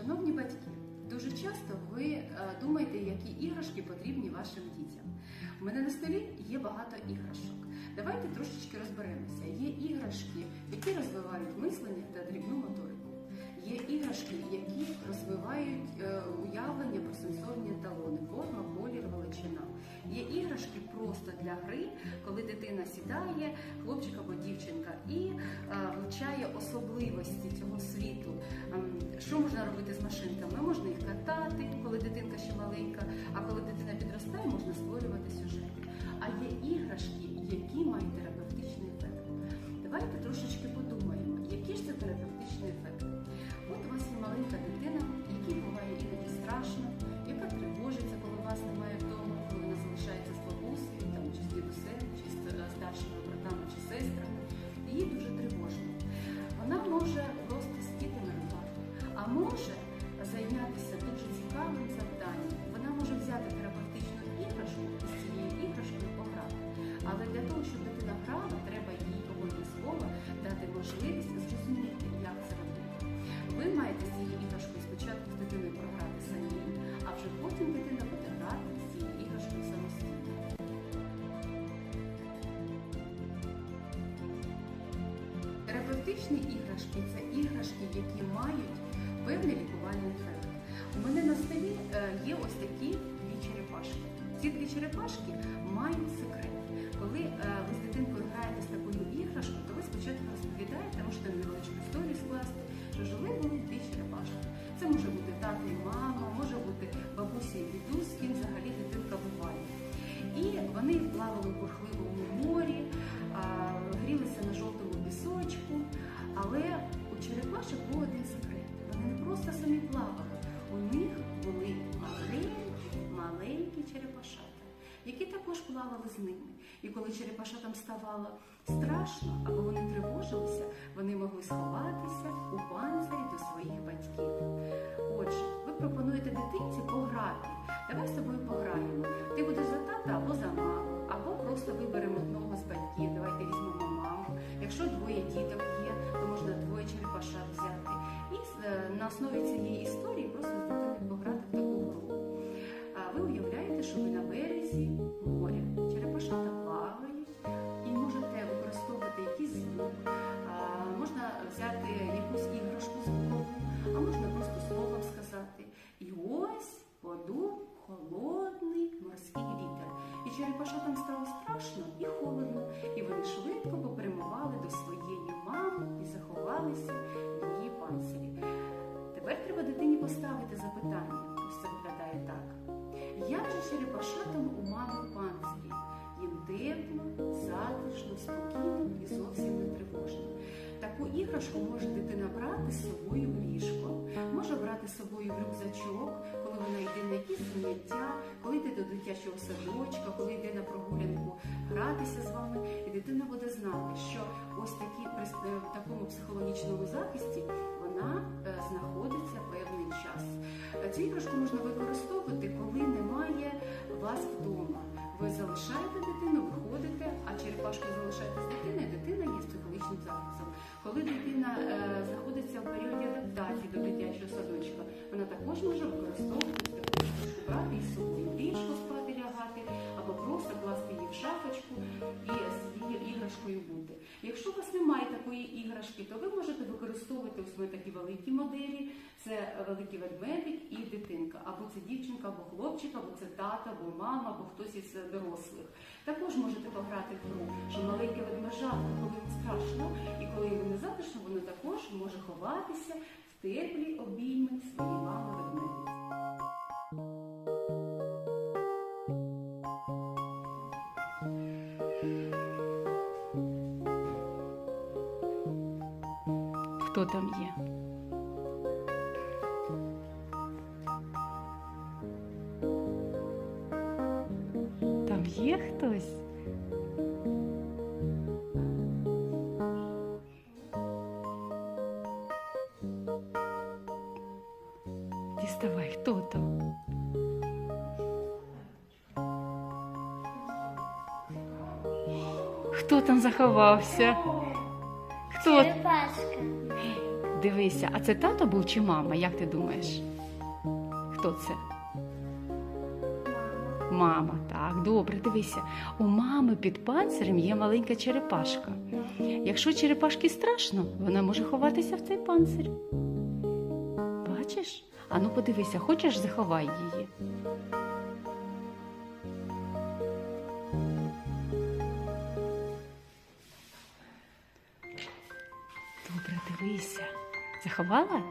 Шановні батьки, дуже часто ви е, думаєте, які іграшки потрібні вашим дітям. У мене на столі є багато іграшок. Давайте трошечки розберемося. Є іграшки, які розвивають мислення та дрібну іграшки, які розвивають е, уявлення про сенсорні еталони, форма, колір, величина. Є іграшки просто для гри, коли дитина сідає, хлопчик або дівчинка, і е, вивчає особливості цього світу. Ем, Що можна робити з машинками? Можна їх катати, коли дитинка ще маленька, а коли дитина підростає, можна створювати сюжети. А є іграшки, які мають Але для того, щоб дитина грала, треба їй обов'язково дати можливість зрозуміти, як це робити. Ви маєте з цією іграшкою спочатку з дитиною програти самі, а вже потім дитина буде грати з цією іграшкою самостійно. Терапевтичні іграшки це іграшки, які мають певний лікувальний ефект. У мене на столі е, є ось такі дві черепашки. Ці дві черепашки мають вони плавали у бурхливому морі, грілися на жовтому пісочку. Але у черепашок був один секрет. Вони не просто самі плавали, у них були маленькі, маленькі черепашата, які також плавали з ними. І коли черепашатам ставало страшно або вони тривожилися, вони могли сховатися у панцирі до своїх батьків. Отже, ви пропонуєте дитинці пограти. Давай з тобою пограємо. Ви що ви на березі моря, черепашата плавають, і можете використовувати якийсь звук, можна взяти якусь іграшку звукову, а можна просто словом сказати. І ось подув холодний морський вітер. І черепашатам стало страшно і холодно, і вони швидко попрямували до своєї мами і заховалися в її панцирі. Тепер треба дитині поставити запитання. Ось це виглядає так. Як же черепашатам у мами панцирі? Їм тепло, затишно, спокійно і зовсім не тривожно. Таку іграшку може дитина брати з собою в ліжко, може брати з собою в рюкзачок, коли вона йде на якісь заняття, коли йде до дитячого садочка, коли йде на прогулянку гратися з вами, і дитина буде знати, що ось такі при е, такому психологічному захисті вона е, знаходиться певний час. Е, Цю іграшку можна використовувати, коли немає вас вдома. Ви залишаєте дитину, виходите, а черепашку залишаєте з дитиною, дитина є з психологічним захистом. Коли дитина е, знаходиться в періоді адаптації до дитячого садочка, вона також може використовувати таку брати із собою ліжко спати лягати, або просто класти її в шафочку і іграшкою бути. Якщо у вас немає такої іграшки, то ви можете використовувати ось такі великі моделі. Це великий ведмедик і дитинка, або це дівчинка, або хлопчик, або це тато, або мама, або хтось із дорослих. Також можете пограти в гру, що маленьке ведмежатко, коли страшно, і коли йому не затишно, воно також може ховатися в теплі обійми Хто там є? Там є хтось? Діставай, хто там? Хто там заховався? Хто? Черепашка. Дивися, а це тато був чи мама? Як ти думаєш? Хто це? Мама, так, добре, дивися. У мами під панцирем є маленька черепашка. Якщо черепашки страшно, вона може ховатися в цей панцир. Бачиш? Ану подивися, хочеш, заховай її. Дивися. Заховала?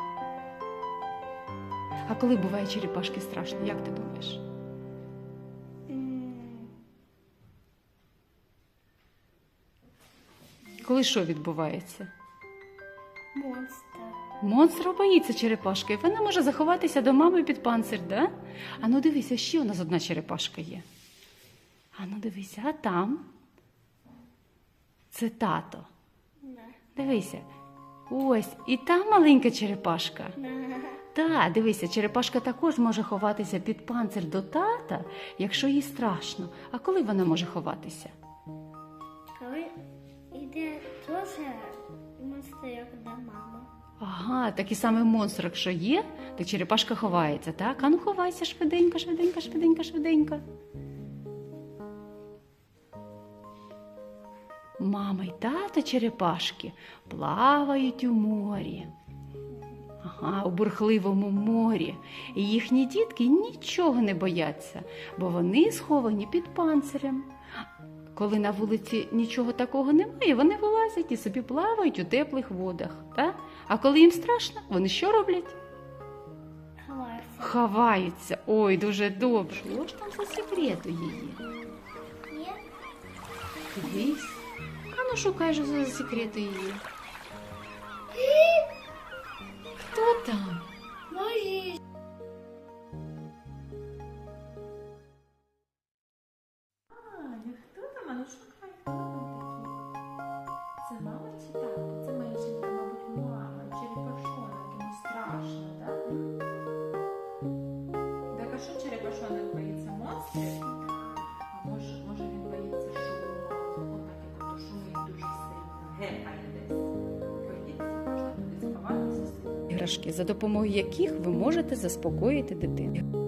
А коли буває черепашки страшно, як ти думаєш? Коли що відбувається? Монстр. Монстр боїться черепашки, вона може заховатися до мами під панцир, да? А ну дивися, ще у нас одна черепашка є. А ну дивися, а там. Це тато. Да. Дивися. Ось, і там маленька черепашка. Так, дивися, черепашка також може ховатися під панцир до тата, якщо їй страшно. А коли вона може ховатися? Коли йде теж монстр, як до мами. Ага, такий самий монстр, якщо є, то черепашка ховається, так? А ну ховайся швиденько, швиденько, швиденько, швиденько. Мама й тато черепашки плавають у морі. Ага, у бурхливому морі. І їхні дітки нічого не бояться, бо вони сховані під панцирем. Коли на вулиці нічого такого немає, вони вилазять і собі плавають у теплих водах. Так? А коли їм страшно, вони що роблять? Ховається. Ховаються. Ой, дуже добре. Що ж там за секрет у її? Є? Дивись. Же за секрети її. Хто там? Іграшки, за допомогою яких ви можете заспокоїти дитину.